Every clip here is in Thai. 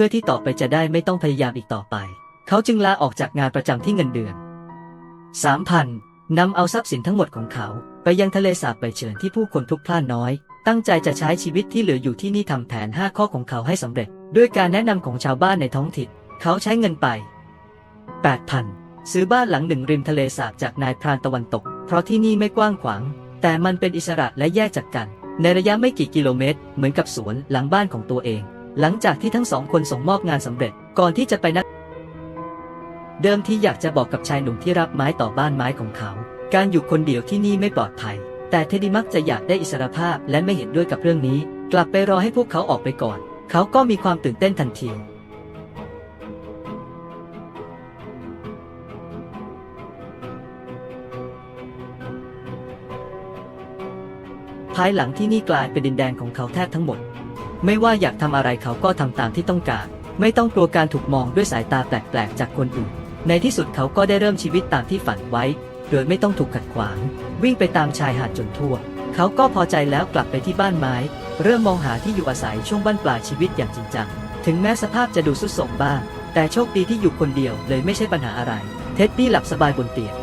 พื่อที่ต่อไปจะได้ไม่ต้องพยายามอีกต่อไป เขาจึงลาออกจากงานประจำที่เงินเดือน3,000นำเอาทรัพย์สินทั้งหมดของเขา ไปยังทะเลสาบไปเชิญที่ผู้คนพลุกพล่านน้อย ตั้งใจจะใช้ชีวิตที่เหลืออยู่ที่นี่ทำแผน 5 ข้อของเขาให้สำเร็จ ด้วยการแนะนำของชาวบ้านในท้องถิ่น เขาใช้เงินไป 8,000 ซื้อบ้านหลังหนึ่งริมทะเลสาบจากนายพรานตะวันตก เพราะที่นี่ไม่กว้างขวาง แต่มันเป็นอิสระและแยกจากกัน ในระยะไม่กี่กิโลเมตร เหมือนกับสวนหลังบ้านของตัวเอง หลังจากที่ทั้งสองคนส่งมอบงานสำเร็จก่อนที่จะไปนัดเดิมที่อยากจะบอกกับชายหนุ่มที่รับไม้ต่อบ้านไม้ของเขา การอยู่คนเดียวที่นี่ไม่ปลอดภัย แต่เท็ดดี้มักจะอยากได้อิสรภาพและไม่เห็นด้วยกับเรื่องนี้ กลับไปรอให้พวกเขาออกไปก่อน เขาก็มีความตื่นเต้นทันทีภายหลังที่นี่กลายเป็นดินแดนของเขาแทบทั้งหมด ไม่ว่าอยากทำอะไรเขาก็ทำตามที่ต้องการ ไม่ต้องกลัวการถูกมองด้วยสายตาแปลกๆจากคนอื่น ในที่สุดเขาก็ได้เริ่มชีวิตตามที่ฝันไว้ โดยไม่ต้องถูกขัดขวาง วิ่งไปตามชายหาดจนทั่ว เขาก็พอใจแล้วกลับไปที่บ้านไม้ เริ่มมองหาที่อยู่อาศัยช่วงบั้นปลายชีวิตอย่างจริงจัง ถึงแม้สภาพจะดูสุดโทรมบ้าง แต่โชคดีที่อยู่คนเดียวเลยไม่ใช่ปัญหาอะไร เท็ดดี้หลับสบายบนเตียง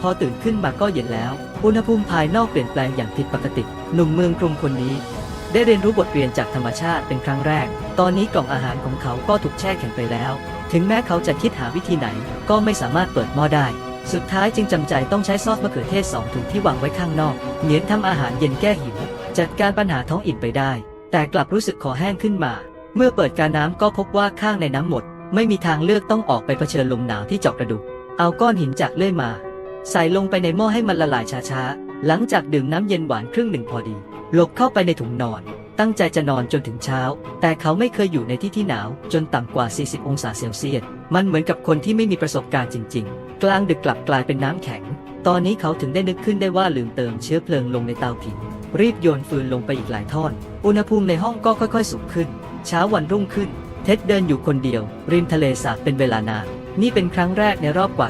พอตื่นขึ้นมาก็เย็นแล้ว อุณหภูมิภายนอกเปลี่ยนแปลงอย่างผิดปกติ หนุ่มเมืองกรุงคนนี้ ได้เรียนรู้บทเรียนจากธรรมชาติเป็นครั้งแรก ตอนนี้กล่องอาหารของเขาก็ถูกแช่แข็งไปแล้ว ถึงแม้เขาจะคิดหาวิธีไหนก็ไม่สามารถเปิดหม้อได้ สุดท้ายจึงจำใจต้องใช้ซอสมะเขือเทศสองถุงที่วางไว้ข้างนอก เหนียนทำอาหารเย็นแก้หิว จัดการปัญหาท้องอิ่มไปได้ แต่กลับรู้สึกคอแห้งขึ้นมา เมื่อเปิดการน้ำก็พบว่าข้างในน้ำหมด ไม่มีทางเลือกต้องออกไปเผชิญลมหนาวที่เจาะกระดูก เอาก้อนหินจากเลื่อยมา ใส่ลงไปในหม้อให้มันละลายช้าๆ หลังจากดื่มน้ำเย็นหวานครึ่งหนึ่งพอดี หลบเข้าไปในถุงนอน ตั้งใจจะนอนจนถึงเช้า แต่เขาไม่เคยอยู่ในที่ที่หนาว จนต่ำกว่า 40 องศาเซลเซียส มันเหมือนกับคนที่ไม่มีประสบการณ์จริง ๆ กลางดึกกลับกลายเป็นน้ำแข็ง ตอนนี้เขาถึงได้นึกขึ้นได้ว่าลืมเติมเชื้อเพลิงลงในเตาผิง รีบโยนฟืนลงไปอีกหลายท่อน อุณหภูมิในห้องก็ค่อยๆสูงขึ้น เช้าวันรุ่งขึ้น เท็ดเดินอยู่คนเดียว ริมทะเลสาบเป็นเวลานาน นี่เป็นครั้งแรกในรอบกว่า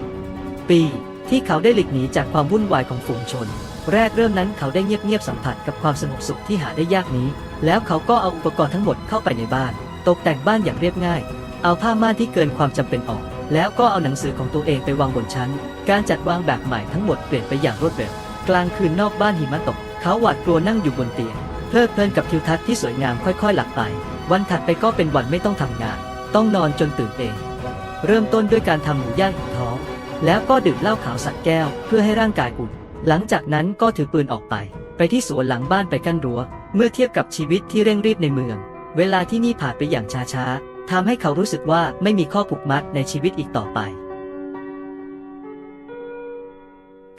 30 ปี ที่เขาได้หลีกหนีจากความวุ่นวายของฝูงชน แรกเริ่มนั้นเขาได้เงียบๆสัมผัสกับความสงบสุขที่หาได้ยากนี้ แล้วเขาก็เอาอุปกรณ์ทั้งหมดเข้าไปในบ้าน ตกแต่งบ้านอย่างเรียบง่าย เอาผ้าม่านที่เกินความจำเป็นออก แล้วก็เอาหนังสือของตัวเองไปวางบนชั้น การจัดวางแบบใหม่ทั้งหมดเปลี่ยนไปอย่างรวดเร็ว กลางคืนนอกบ้านหิมะตก เขาหวาดกลัวนั่งอยู่บนเตียง เพลิดเพลินกับทิวทัศน์ที่สวยงามค่อยๆ หลับไป วันถัดไปก็เป็นวันไม่ต้องทำงาน ต้องนอนจนตื่นเอง เริ่มต้นด้วยการทำหมูย่างอิ่มท้อง แล้วก็ดื่มเหล้าขาวสักแก้ว เพื่อให้ร่างกายอุ่น หลังจากนั้นก็ถือปืนออกไป ไปที่สวนหลังบ้านไปกั้นรั้ว เมื่อเทียบกับชีวิตที่เร่งรีบในเมือง เวลาที่นี่ผ่านไปอย่างช้าๆทำให้เขารู้สึกว่าไม่มีข้อผูกมัดในชีวิตอีกต่อไป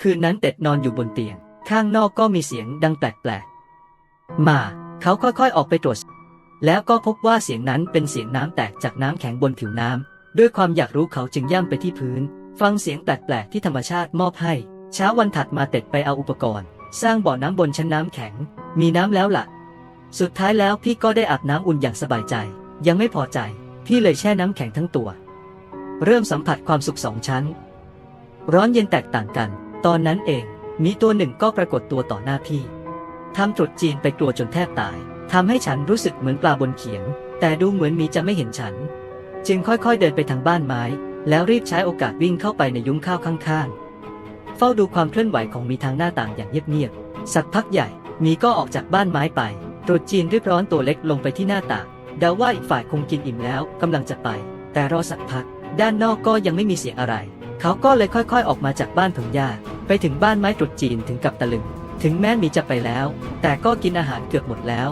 คืนนั้นเต็ดนอนอยู่บนเตียง ข้างนอกก็มีเสียงดังแปลกๆ มาเขาค่อยๆออกไปตรวจ แล้วก็พบว่าเสียงนั้นเป็นเสียงน้ำแตกจากน้ำแข็งบนผิวน้ำด้วยความอยากรู้เขาจึงย่ำไปที่พื้น ฟังเสียงแปลกๆที่ธรรมชาติมอบให้ เช้าวันถัดมาเต็ดไปเอาอุปกรณ์ สร้างบ่อน้ำบนชั้นน้ำแข็ง มีน้ำแล้วล่ะ สุดท้ายแล้วพี่ก็ได้อาบน้ำอุ่นอย่างสบายใจ ยังไม่พอใจ พี่เลยแช่น้ำแข็งทั้งตัว เริ่มสัมผัสความสุขสองชั้น ร้อนเย็นแตกต่างกัน ตอนนั้นเอง มีตัวหนึ่งก็ปรากฏตัวต่อหน้าพี่ทำตรุษจีนไปกลัวจนแทบตายทำให้ฉันรู้สึกเหมือนปลาบนเขียง แต่ดูเหมือนมีจะไม่เห็นฉัน จึงค่อยๆเดินไปทางบ้านไม้ แล้วรีบใช้โอกาสวิ่งเข้าไปในยุ้งข้าวข้างๆ ฝ้าดูความเคลื่อนไหวของมีทางหน้าต่างอย่างเงียบๆ สักพักใหญ่ มีก็ออกจากบ้านไม้ไปตรุษจีนรีบร้อนตัวเล็กลงไปที่หน้าต่างเดาว่าอีกฝ่ายคงกินอิ่มแล้วกำลังจะไป แต่รอสักพัก ด้านนอกก็ยังไม่มีเสียงอะไร เขาก็เลยค่อยๆ ออกมาจากบ้านผงหญ้าไปถึงบ้านไม้ตรุษจีนถึงกับตะลึง ถึงแม้มีจะไปแล้ว แต่ก็กินอาหารเกือบหมดแล้ว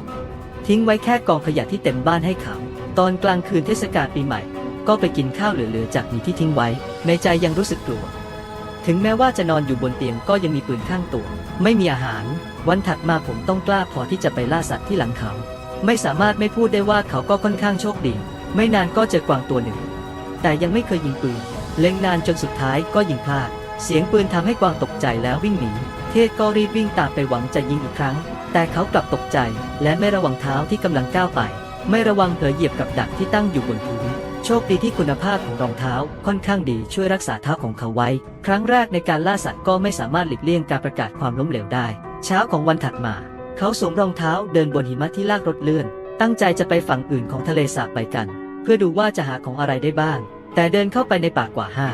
ทิ้งไว้แค่กองขยะที่เต็มบ้านให้เขา ตอนกลางคืนเทศกาลปีใหม่ ก็ไปกินข้าวเหลือๆจากมีที่ทิ้งไว้ ในใจยังรู้สึกกลัว ถึงแม้ว่าจะนอนอยู่บนเตียงก็ยังมีปืนข้างตัว ไม่มีอาหาร วันถัดมาผมต้องกล้าพอที่จะไปล่าสัตว์ที่หลังเขา ไม่สามารถไม่พูดได้ว่าเขาก็ค่อนข้างโชคดี ไม่นานก็เจอกวางตัวหนึ่ง แต่ยังไม่เคยยิงปืน เล็งนานจนสุดท้ายก็ยิงพลาด เสียงปืนทำให้กวางตกใจแล้ววิ่งหนี เทศก็รีบวิ่งตามไปหวังจะยิงอีกครั้ง แต่เขากลับตกใจ และไม่ระวังเท้าที่กำลังก้าวไป ไม่ระวังเผลอเหยียบกับดักที่ตั้งอยู่บนพื้น โชคดีที่คุณภาพของรองเท้าค่อนข้างดีช่วยรักษาเท้าของเขาไว้ ครั้งแรกในการล่าสัตว์ก็ไม่สามารถหลีกเลี่ยงการประกาศความล้มเหลวได้ เช้าของวันถัดมา เขาสวมรองเท้าเดินบนหิมะที่ลากรถเลื่อน ตั้งใจจะไปฝั่งอื่นของทะเลสาบไปกัน เพื่อดูว่าจะหาของอะไรได้บ้าง แต่เดินเข้าไปในป่ากว่าห้า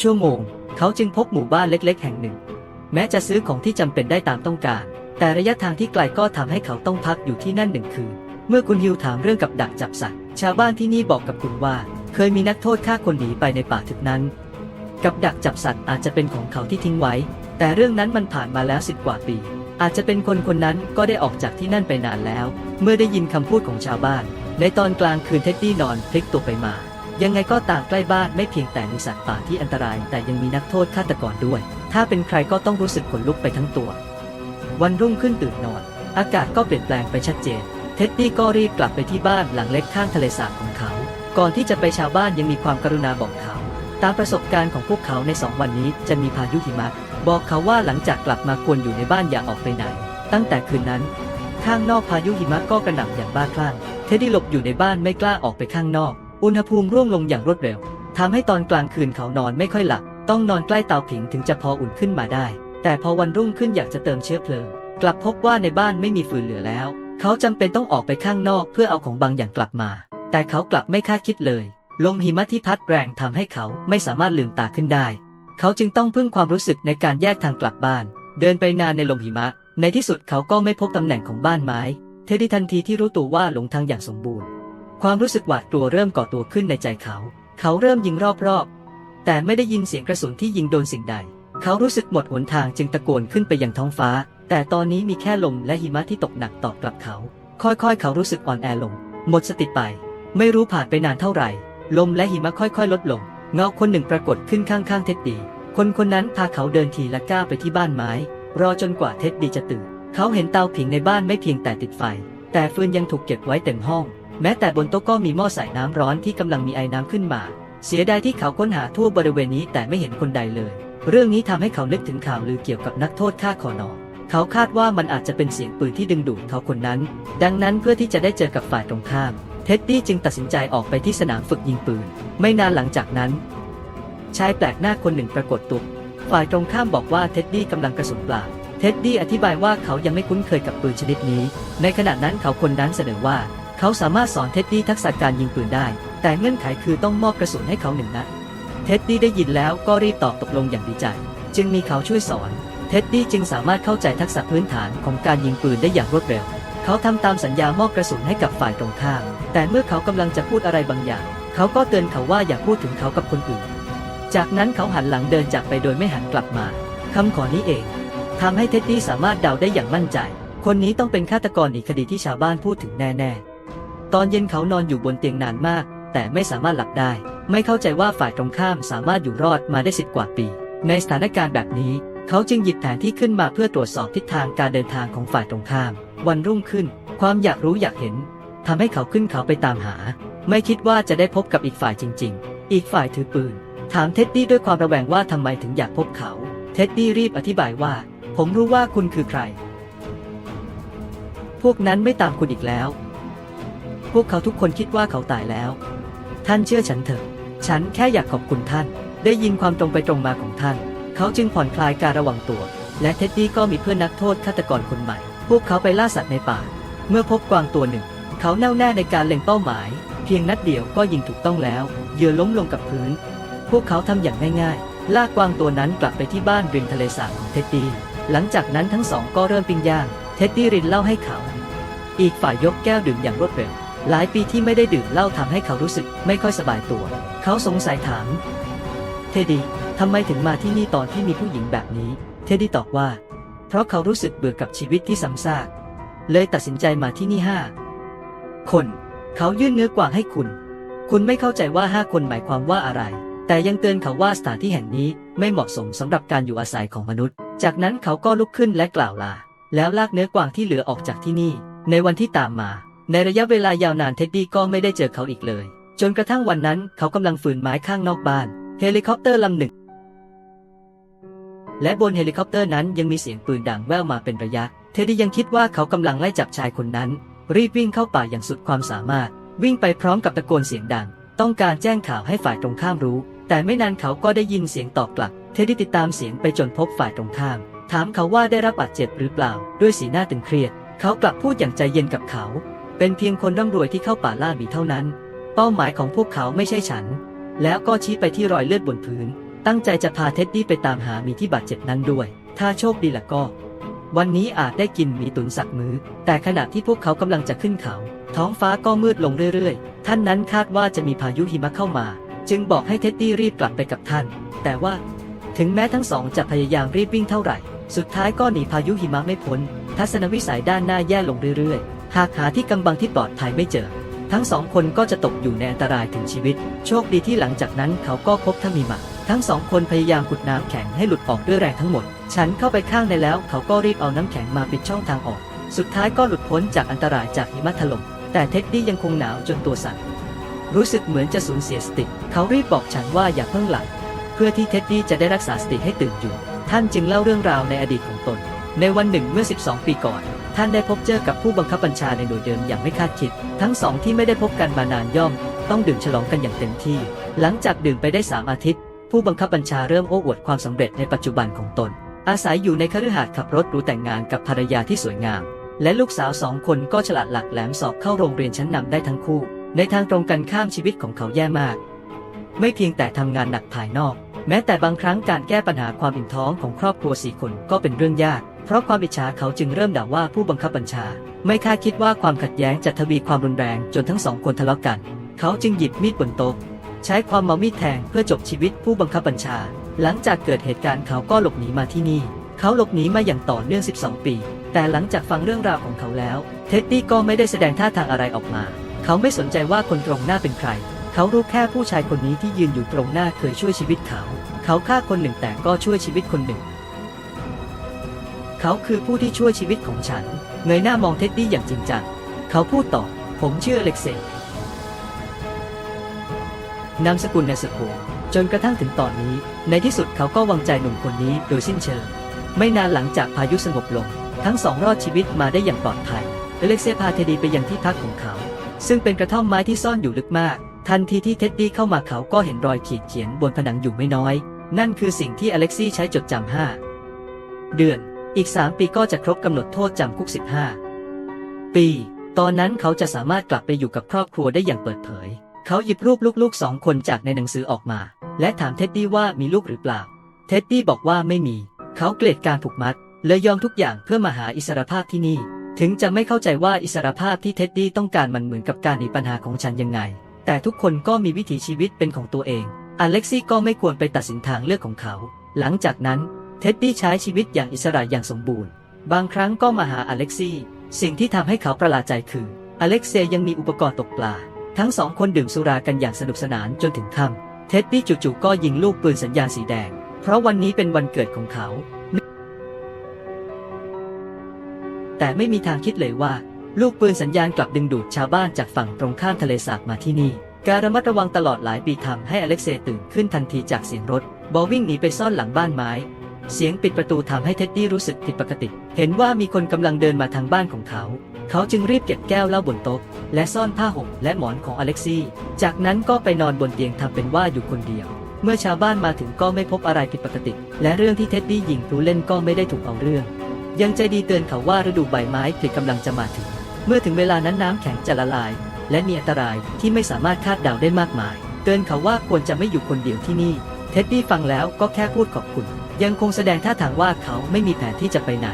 ชั่วโมง เขาจึงพบหมู่บ้านเล็ก ๆ แห่งหนึ่ง แม้จะซื้อของที่จำเป็นได้ตามต้องการ แต่ระยะทางที่ไกลก็ทำให้เขาต้องพักอยู่ที่นั่นหนึ่งคืนเมื่อคุณฮิวถามเรื่องกับดักจับสัตว์ ชาวบ้านที่นี่บอกกับคุณว่า เคยมีนักโทษฆ่าคนหนีไปในป่าทึบนั้น กับดักจับสัตว์อาจจะเป็นของเขาที่ทิ้งไว้ แต่เรื่องนั้นมันผ่านมาแล้วสิบกว่าปี อาจจะเป็นคนคนนั้นก็ได้ออกจากที่นั่นไปนานแล้ว เมื่อได้ยินคำพูดของชาวบ้าน ในตอนกลางคืนเท็ดดี้นอนพลิกตัวไปมา ยังไงก็ตามใกล้บ้านไม่เพียงแต่มีสัตว์ป่าที่อันตราย แต่ยังมีนักโทษฆาตกรด้วย ถ้าเป็นใครก็ต้องรู้สึกขนลุกไปทั้งตัว วันรุ่งขึ้นตื่นนอน อากาศก็เปลี่ยนแปลงไปชัดเจน เท็ดดี้ก็รีบกลับไปที่บ้านหลังเล็กข้างทะเลสาบของเขา ก่อนที่จะไปชาวบ้านยังมีความกรุณาบอกเขา ตามประสบการณ์ของพวกเขาในสองวันนี้จะมีพายุหิมะ บอกเขาว่าหลังจากกลับมาควรอยู่ในบ้านอย่าออกไปไหน ตั้งแต่คืนนั้น ข้างนอกพายุหิมะก็กระหน่ำอย่างบ้าคลั่ง เท็ดดี้หลบอยู่ในบ้านไม่กล้าออกไปข้างนอก อุณหภูมิร่วงลงอย่างรวดเร็วทำให้ตอนกลางคืนเขานอนไม่ค่อยหลับ ต้องนอนใกล้เตาผิงถึงจะพออุ่นขึ้นมาได้ แต่พอวันรุ่งขึ้นอยากจะเติมเชื้อเพลิง กลับพบว่าในบ้านไม่มีฟืนเหลือแล้ว เขาจำเป็นต้องออกไปข้างนอกเพื่อเอาของบางอย่างกลับมา แต่เขากลับไม่คาดคิดเลย ลมหิมะที่พัดแรงทำให้เขาไม่สามารถลืมตาขึ้นได้ เขาจึงต้องพึ่งความรู้สึกในการแยกทางกลับบ้าน เดินไปนานในลมหิมะ ในที่สุดเขาก็ไม่พบตำแหน่งของบ้านไม้เทดดี้ทันทีที่รู้ตัวว่าหลงทางอย่างสมบูรณ์ ความรู้สึกหวาดกลัวเริ่มก่อตัวขึ้นในใจเขา เขาเริ่มยิงรอบๆ แต่ไม่ได้ยินเสียงกระสุนที่ยิงโดนสิ่งใด เขารู้สึกหมดหนทางจึงตะโกนขึ้นไปยังท้องฟ้า แต่ตอนนี้มีแค่ลมและหิมะที่ตกหนักตอบกลับเขา ค่อยๆ เขารู้สึกอ่อนแอลง หมดสติไป ไม่รู้ผ่านไปนานเท่าไหร่ ลมและหิมะค่อยๆ ลดลง เงาคนหนึ่งปรากฏขึ้นข้างๆ เท็ดดี้ คนคนนั้นพาเขาเดินทีละก้าวไปที่บ้านไม้ รอจนกว่าเท็ดดี้จะตื่น เขาเห็นเตาผิงในบ้านไม่เพียงแต่ติดไฟ แต่ฟืนยังถูกเก็บไว้เต็มห้อง แม้แต่บนโต๊ะก็มีหม้อใส่น้ำร้อนที่กำลังมีไอ้น้ำขึ้นมา เสียดายที่เขาค้นหาทั่วบริเวณนี้แต่ไม่เห็นคนใดเลย เรื่องนี้ทำให้เขานึกถึงข่าวลือเกี่ยวกับนักโทษฆ่าคอนอ เขาคาดว่ามันอาจจะเป็นเสียงปืนที่ดึงดูดเขาคนนั้น ดังนั้นเพื่อที่จะได้เจอกับฝ่ายตรงข้าม เท็ดดี้จึงตัดสินใจออกไปที่สนามฝึกยิงปืน ไม่นานหลังจากนั้น ชายแปลกหน้าคนหนึ่งปรากฏตัวฝ่ายตรงข้ามบอกว่าเท็ดดี้กำลังกระสุนเปล่า เท็ดดี้อธิบายว่าเขายังไม่คุ้นเคยกับปืนชนิดนี้ ในขณะนั้นเขาคนนั้นเสนอว่า เขาสามารถสอนเท็ดดี้ทักษะการยิงปืนได้ แต่เงื่อนไขคือต้องมอบกระสุนให้เขาหนึ่งนัด เท็ดดี้ได้ยินแล้วก็รีบตอบตกลงอย่างดีใจ จึงมีเขาช่วยสอน ท็ดดี้จึงสามารถเข้าใจทักษะพื้นฐานของการยิงปืนได้อย่างรวดเร็ว เขาทำตามสัญญามอบกระสุนให้กับฝ่ายตรงข้าม แต่เมื่อเขากำลังจะพูดอะไรบางอย่าง เขาก็เตือนเขาว่าอย่าพูดถึงเขากับคนอื่น จากนั้นเขาหันหลังเดินจากไปโดยไม่หันกลับมาคำขอนี้เองทำให้เท็ดดี้สามารถเดาได้อย่างมั่นใจ คนนี้ต้องเป็นฆาตกรอีกคดีที่ชาวบ้านพูดถึงแน่ๆ ตอนเย็นเขานอนอยู่บนเตียงนานมาก แต่ไม่สามารถหลับได้ ไม่เข้าใจว่าฝ่ายตรงข้ามสามารถอยู่รอดมาได้สิบกว่าปี ในสถานการณ์แบบนี้ เขาจึงหยิบแผนที่ขึ้นมาเพื่อตรวจสอบทิศทางการเดินทางของฝ่ายตรงข้าม วันรุ่งขึ้น ความอยากรู้อยากเห็นทำให้เขาขึ้นเขาไปตามหา ไม่คิดว่าจะได้พบกับอีกฝ่ายจริง ๆ อีกฝ่ายถือปืน ถามเท็ดดี้ด้วยความระแวงว่าทำไมถึงอยากพบเขา เท็ดดี้รีบอธิบายว่า ผมรู้ว่าคุณคือใคร พวกนั้นไม่ตามคุณอีกแล้ว พวกเขาทุกคนคิดว่าเขาตายแล้ว ท่านเชื่อฉันเถอะ ฉันแค่อยากขอบคุณท่าน ได้ยินความตรงไปตรงมาของท่าน เขาจึงผ่อนคลายการระวังตัว และเท็ดดี้ก็มีเพื่อนนักโทษฆาตกรคนใหม่ พวกเขาไปล่าสัตว์ในป่า เมื่อพบกวางตัวหนึ่ง เขาแน่วแน่ในการเล็งเป้าหมาย เพียงนัดเดียวก็ยิงถูกต้องแล้วเหยื่อล้มลงกับพื้น พวกเขาทำอย่างง่ายๆ ลากกวางตัวนั้นกลับไปที่บ้านริมทะเลสาบของเท็ดดี้หลังจากนั้นทั้งสองก็เริ่มปิ้งย่าง เท็ดดี้รินเหล้าให้เขา อีกฝ่ายยกแก้วดื่มอย่างรวดเร็ว หลายปีที่ไม่ได้ดื่มเหล้าทำให้เขารู้สึกไม่ค่อยสบายตัว เขาสงสัยถาม เท็ดดี้ ทำไมถึงมาที่นี่ตอนที่มีผู้หญิงแบบนี้ เทดดี้ตอบว่า เพราะเขารู้สึกเบื่อกับชีวิตที่ซ้ำซาก เลยตัดสินใจมาที่นี่ห้าคน เขายื่นเนื้อกวางให้คุณ คุณไม่เข้าใจว่าห้าคนหมายความว่าอะไร แต่ยังเตือนเขาว่าสถานที่แห่งนี้ไม่เหมาะสมสำหรับการอยู่อาศัยของมนุษย์ จากนั้นเขาก็ลุกขึ้นและกล่าวลา แล้วลากเนื้อกวางที่เหลือออกจากที่นี่ ในวันที่ตามมา ในระยะเวลายาวนานเท็ดดี้ก็ไม่ได้เจอเขาอีกเลย จนกระทั่งวันนั้นเขากำลังฝืนไม้ข้างนอกบ้านเฮลิคอปเตอร์ลำหนึ่ง และบนเฮลิคอปเตอร์นั้นยังมีเสียงปืนดังแว่วมาเป็นระยะ เทดดี้ยังคิดว่าเขากำลังไล่จับชายคนนั้น รีบวิ่งเข้าป่าอย่างสุดความสามารถ วิ่งไปพร้อมกับตะโกนเสียงดัง ต้องการแจ้งข่าวให้ฝ่ายตรงข้ามรู้ แต่ไม่นานเขาก็ได้ยินเสียงตอบกลับ เทดดี้ติดตามเสียงไปจนพบฝ่ายตรงข้าม ถามเขาว่าได้รับบาดเจ็บหรือเปล่า ด้วยสีหน้าตึงเครียด เขากลับพูดอย่างใจเย็นกับเขา เป็นเพียงคนร่ำรวยที่เข้าป่าล่าหมีเท่านั้น เป้าหมายของพวกเขาไม่ใช่ฉัน แล้วก็ชี้ไปที่รอยเลือดบนพื้น ตั้งใจจะพาเท็ดดี้ไปตามหามีที่บาดเจ็บนั้นด้วย ถ้าโชคดีล่ะก็ วันนี้อาจได้กินมีตุนสักมื้อ แต่ขณะที่พวกเขากำลังจะขึ้นเขา ท้องฟ้าก็มืดลงเรื่อยๆ ท่านนั้นคาดว่าจะมีพายุหิมะเข้ามา จึงบอกให้เท็ดดี้รีบกลับไปกับท่าน แต่ว่า ถึงแม้ทั้งสองจะพยายามรีบวิ่งเท่าไหร่ สุดท้ายก็หนีพายุหิมะไม่พ้น ทัศนวิสัยด้านหน้าแย่ลงเรื่อยๆ หากหาที่กำบังที่ปลอดภัยไม่เจอ ทั้งสองคนก็จะตกอยู่ในอันตรายถึงชีวิต โชคดีที่หลังจากนั้นเขาก็พบทามีมะ ทั้งสองคนพยายามขุดน้ำแข็งให้หลุดออกด้วยแรงทั้งหมด ฉันเข้าไปข้างในแล้ว เขาก็รีบเอาน้ำแข็งมาปิดช่องทางออก สุดท้ายก็หลุดพ้นจากอันตรายจากหิมะถล่ม แต่เท็ดดี้ยังคงหนาวจนตัวสั่น รู้สึกเหมือนจะสูญเสียสติ เขารีบบอกฉันว่าอย่าเพิ่งหลับ เพื่อที่เท็ดดี้จะได้รักษาสติให้ตื่นอยู่ ท่านจึงเล่าเรื่องราวในอดีตของตน ในวันหนึ่งเมื่อ 12 ปีก่อน ท่านได้พบเจอกับผู้บังคับบัญชาในหน่วยเดิมอย่างไม่คาดคิด ทั้งสองที่ไม่ได้พบกันมานานย่อม ต้องดื่มฉลองกันอย่างเต็มที่ หลังจากดื่มไปได้3อาทิตย์ ผู้บังคับบัญชาเริ่มโอ้อวดความสำเร็จในปัจจุบันของตน อาศัยอยู่ในคฤหาสน์ขับรถรูแต่งงานกับภรรยาที่สวยงาม และลูกสาวสองคนก็ฉลาดหลักแหลมสอบเข้าโรงเรียนชั้นนำได้ทั้งคู่ ในทางตรงกันข้ามชีวิตของเขาแย่มาก ไม่เพียงแต่ทำงานหนักภายนอก แม้แต่บางครั้งการแก้ปัญหาความอิ่มท้องของครอบครัวสี่คนก็เป็นเรื่องยาก เพราะความอิจฉาเขาจึงเริ่มด่าว่าผู้บังคับบัญชา ไม่คาดคิดว่าความขัดแย้งจะทวีความรุนแรงจนทั้งสองคนทะเลาะกัน เขาจึงหยิบมีดบนโต๊ะ ใช้ความเมามีดแทงเพื่อจบชีวิตผู้บังคับบัญชา หลังจากเกิดเหตุการณ์เขาก็หลบหนีมาที่นี่ เขาหลบหนีมาอย่างต่อเนื่อง 12 ปี แต่หลังจากฟังเรื่องราวของเขาแล้ว เท็ดดี้ก็ไม่ได้แสดงท่าทางอะไรออกมา เขาไม่สนใจว่าคนตรงหน้าเป็นใคร เขารู้แค่ผู้ชายคนนี้ที่ยืนอยู่ตรงหน้าเคยช่วยชีวิตเขา เขาฆ่าคนหนึ่งแต่ก็ช่วยชีวิตคนหนึ่ง เขาคือผู้ที่ช่วยชีวิตของฉัน เงยหน้ามองเท็ดดี้อย่างจริงจัง เขาพูดต่อ ผมเชื่อเล็กเซ นามสกุลเนสโคจนกระทั่งถึงตอนนี้ ในที่สุดเขาก็วางใจหนุ่มคนนี้โดยสิ้นเชิง ไม่นานหลังจากพายุสงบลง ทั้งสองรอดชีวิตมาได้อย่างปลอดภัยอเล็กเซย์พาเท็ดดี้ไปยังที่พักของเขา ซึ่งเป็นกระท่อมไม้ที่ซ่อนอยู่ลึกมาก ทันทีที่เท็ดดี้เข้ามาเขาก็เห็นรอยขีดเขียนบนผนังอยู่ไม่น้อย นั่นคือสิ่งที่อเล็กซี่ใช้จดจำห้าเดือน อีก3ปีก็จะครบกำหนดโทษจำคุก 15 ปี ตอนนั้นเขาจะสามารถกลับไปอยู่กับครอบครัวได้อย่างเปิดเผย เขาหยิบรูปลูกๆสองคนจากในหนังสือออกมา และถามเท็ดดี้ว่ามีลูกหรือเปล่า เท็ดดี้บอกว่าไม่มี เขาเกลียดการผูกมัดเลยยอมทุกอย่างเพื่อมาหาอิสรภาพที่นี่ ถึงจะไม่เข้าใจว่าอิสรภาพที่เท็ดดี้ต้องการมันเหมือนกับการหนีปัญหาของฉันยังไง แต่ทุกคนก็มีวิถีชีวิตเป็นของตัวเอง อเล็กซี่ก็ไม่ควรไปตัดสินทางเลือกของเขา หลังจากนั้น เท็ดดี้ใช้ชีวิตอย่างอิสระอย่างสมบูรณ์ บางครั้งก็มาหาอเล็กซี่ สิ่งที่ทำให้เขาประหลาดใจคือ อเล็กเซยยังมีอุปกรณ์ตกปลา ทั้งสองคนดื่มสุรากันอย่างสนุกสนานจนถึงค่ำเท็ดดี้จู่ๆก็ยิงลูกปืนสัญญาณสีแดง เพราะวันนี้เป็นวันเกิดของเขา แต่ไม่มีทางคิดเลยว่า ลูกปืนสัญญาณกลับดึงดูดชาวบ้านจากฝั่งตรงข้ามทะเลสาบมาที่นี่ การระมัดระวังตลอดหลายปีทำให้อเล็กเซย์ตื่นขึ้นทันทีจากเสียงรถ บอวิ่งหนีไปซ่อนหลังบ้านไม้ เสียงปิดประตูทำให้เท็ดดี้รู้สึกผิดปกติ เห็นว่ามีคนกำลังเดินมาทางบ้านของเขา เขาจึงรีบเก็บแก้วเหล้าบนโต๊ะ และซ่อนผ้าห่มและหมอนของอเล็กซี่ จากนั้นก็ไปนอนบนเตียงทำเป็นว่าอยู่คนเดียว เมื่อชาวบ้านมาถึงก็ไม่พบอะไรผิดปกติ และเรื่องที่เท็ดดี้ยิงพลูเล่นก็ไม่ได้ถูกเอาเรื่อง ยังใจดีเตือนเขาว่าฤดูใบไม้ผลิกำลังจะมาถึง เมื่อถึงเวลานั้นน้ำแข็งจะละลาย และมีอันตรายที่ไม่สามารถคาดเดาได้มากมาย เตือนเขาว่าควรจะไม่อยู่คนเดียวที่นี่ เท็ดดี้ฟังแล้วก็แค่พูดขอบคุณ ยังคงแสดงท่าทางว่าเขาไม่มีแผนที่จะไปไหน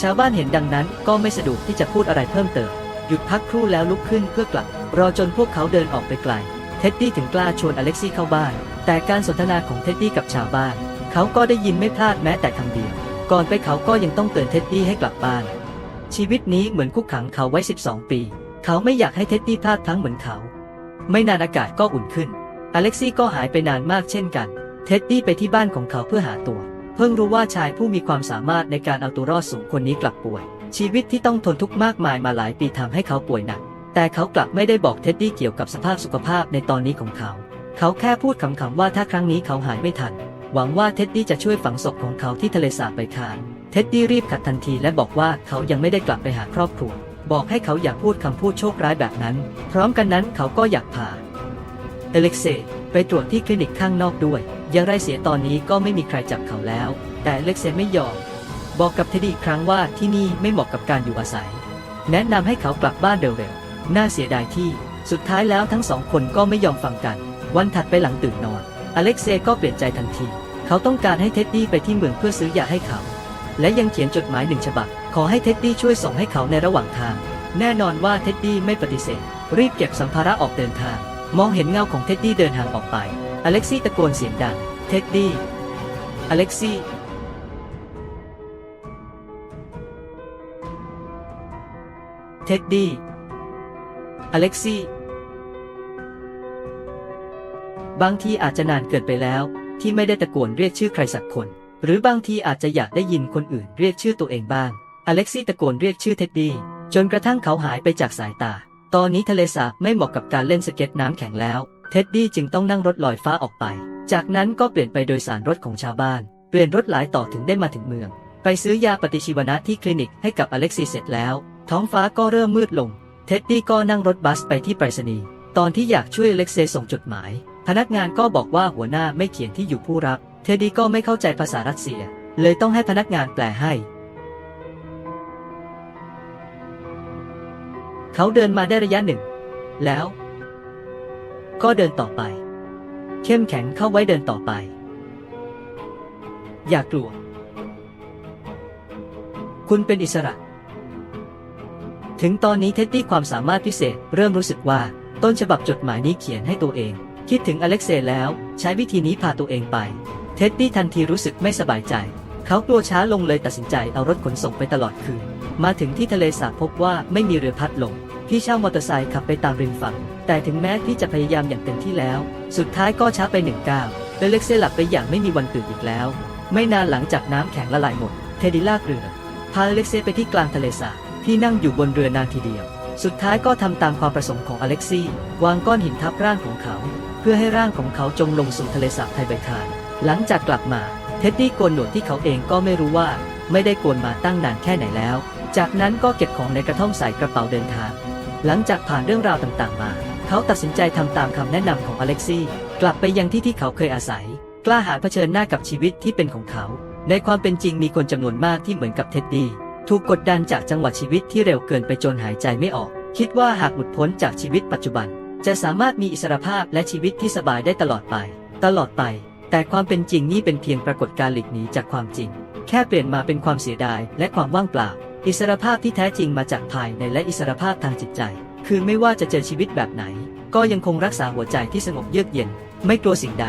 ชาวบ้านเห็นดังนั้นก็ไม่สะดวกที่จะพูดอะไรเพิ่มเติม หยุดพักครู่แล้วลุกขึ้นเพื่อกลับ รอจนพวกเขาเดินออกไปไกล เท็ดดี้ถึงกล้าชวนอเล็กซี่เข้าบ้าน แต่การสนทนาของเท็ดดี้กับชาวบ้าน เขาก็ได้ยินไม่พลาดแม้แต่คำเดียว ก่อนไปเขาก็ยังต้องเตือนเท็ดดี้ให้กลับบ้าน ชีวิตนี้เหมือนคุกขังเขาไว้ 12 ปี เขาไม่อยากให้เท็ดดี้พลาดพลั้งเหมือนเขา ไม่นานอากาศก็อุ่นขึ้น อเล็กซี่ก็หายไปนานมากเช่นกัน เท็ดดี้ไปที่บ้านของเขาเพื่อหาตัว เพิ่งรู้ว่าชายผู้มีความสามารถในการเอาตัวรอดสูงคนนี้กลับป่วย ชีวิตที่ต้องทนทุกข์มากมายมาหลายปีทำให้เขาป่วยหนัก แต่เขากลับไม่ได้บอกเท็ดดี้เกี่ยวกับสภาพสุขภาพในตอนนี้ของเขา เขาแค่พูดขำๆว่าถ้าครั้งนี้เขาหายไม่ทัน หวังว่าเท็ดดี้จะช่วยฝังศพของเขาที่ทะเลสาบไปคานเท็ดดี้รีบขัดทันทีและบอกว่าเขายังไม่ได้กลับไปหาครอบครัว บอกให้เขาอย่าพูดคำพูดโชคร้ายแบบนั้น พร้อมกันนั้นเขาก็อยากพาเอเล็กเซ ไปตรวจที่คลินิกข้างนอกด้วย อย่างไรเสียตอนนี้ก็ไม่มีใครจับเขาแล้ว แต่เล็กเซไม่ยอม บอกกับเท็ดดี้อีกครั้งว่าที่นี่ไม่เหมาะกับการอยู่อาศัย แนะนำให้เขากลับบ้านเร็วๆ น่าเสียดายที่ สุดท้ายแล้วทั้งสองคนก็ไม่ยอมฟังกัน วันถัดไปหลังตื่นนอน อเล็กเซก็เปลี่ยนใจทันที เขาต้องการให้เท็ดดี้ไปที่เมืองเพื่อซื้อยาให้เขา และยังเขียนจดหมายหนึ่งฉบับ ขอให้เท็ดดี้ช่วยส่งให้เขาในระหว่างทาง แน่นอนว่าเท็ดดี้ไม่ปฏิเสธ รีบเก็บสัมภาระออกเดินทาง มองเห็นเงาของเท็ดดี้เดินห่างออกไป อเล็กซี่ตะโกนเสียงดัง เท็ดดี้ อเล็กซี่ เท็ดดี้ อเล็กซี่ บางทีอาจจะนานเกินไปแล้ว ที่ไม่ได้ตะโกนเรียกชื่อใครสักคน หรือบางทีอาจจะอยากได้ยินคนอื่นเรียกชื่อตัวเองบ้าง อเล็กซี่ตะโกนเรียกชื่อเท็ดดี้ จนกระทั่งเขาหายไปจากสายตา ตอนนี้ทะเลสาบไม่เหมาะกับการเล่นสเก็ตน้ำแข็งแล้ว เท็ดดี้จึงต้องนั่งรถลอยฟ้าออกไป จากนั้นก็เปลี่ยนไปโดยสารรถของชาวบ้าน เปลี่ยนรถหลายต่อถึงได้มาถึงเมือง ไปซื้อยาปฏิชีวนะที่คลินิกให้กับอเล็กซีเสร็จแล้ว ท้องฟ้าก็เริ่มมืดลง เท็ดดี้ก็นั่งรถบัสไปที่ไปรษณีย์ตอนที่อยากช่วยอเล็กเซส่งจดหมาย พนักงานก็บอกว่าหัวหน้าไม่เขียนที่อยู่ผู้รับ เท็ดดี้ก็ไม่เข้าใจภาษารัสเซีย เลยต้องให้พนักงานแปลให้ เขาเดินมาได้ระยะหนึ่ง แล้ว ก็เดินต่อไป เข้มแข็งเข้าไว้เดินต่อไป อย่ากลัว คุณเป็นอิสระ ถึงตอนนี้เท็ดดี้ความสามารถพิเศษ เริ่มรู้สึกว่าต้นฉบับจดหมายนี้เขียนให้ตัวเอง คิดถึงอเล็กเซย์แล้ว ใช้วิธีนี้พาตัวเองไป เท็ดดี้ทันทีรู้สึกไม่สบายใจ เขากลัวช้าลงเลยตัดสินใจเอารถขนส่งไปตลอดคืน มาถึงที่ทะเลสาบพบว่าไม่มีเรือพัดลง พี่เช่ามอเตอร์ไซค์ขับไปตามริมฝั่ง แต่ถึงแม้ที่จะพยายามอย่างเต็มที่แล้ว สุดท้ายก็ช้าไปหนึ่งก้าวและเล็กเซย์หลับไปอย่างไม่มีวันตื่นอีกแล้ว ไม่นานหลังจากน้ำแข็งละลายหมด เทดดี้ลากเรือพาเล็กเซย์ไปที่กลางทะเลสาบที่นั่งอยู่บนเรือนานทีเดียว สุดท้ายก็ทำตามความประสงค์ของอเล็กซี่ วางก้อนหินทับร่างของเขา เพื่อให้ร่างของเขาจมลงสู่ทะเลสาบไทเบคานหลังจากกลับมา เท็ดดี้โกนหนวดที่เขาเองก็ไม่รู้ว่า ไม่ได้โกนมาตั้งนานแค่ไหนแล้ว จากนั้นก็เก็บของในกระท่อมใส่กระเป๋าเดินทาง หลังจากผ่านเรื่องราวต่างๆมา เขาตัดสินใจทำตามคำแนะนำของอเล็กซี่กลับไปยังที่ที่เขาเคยอาศัย กล้าหาญเผชิญหน้ากับชีวิตที่เป็นของเขา ในความเป็นจริงมีคนจำนวนมากที่เหมือนกับเท็ดดี้ถูกกดดันจากจังหวะชีวิตที่เร็วเกินไปจนหายใจไม่ออก คิดว่าหากหลุดพ้นจากชีวิตปัจจุบัน จะสามารถมีอิสรภาพและชีวิตที่สบายได้ตลอดไป ตลอดไป แต่ความเป็นจริงนี่เป็นเพียงปรากฏการณ์หลีกหนีจากความจริง แค่เปลี่ยนมาเป็นความเสียดายและความว่างเปล่า อิสรภาพที่แท้จริงมาจากภายในและอิสรภาพทางจิตใจ คือไม่ว่าจะเจอชีวิตแบบไหน ก็ยังคงรักษาหัวใจที่สงบเยือกเย็น ไม่กลัวสิ่งใด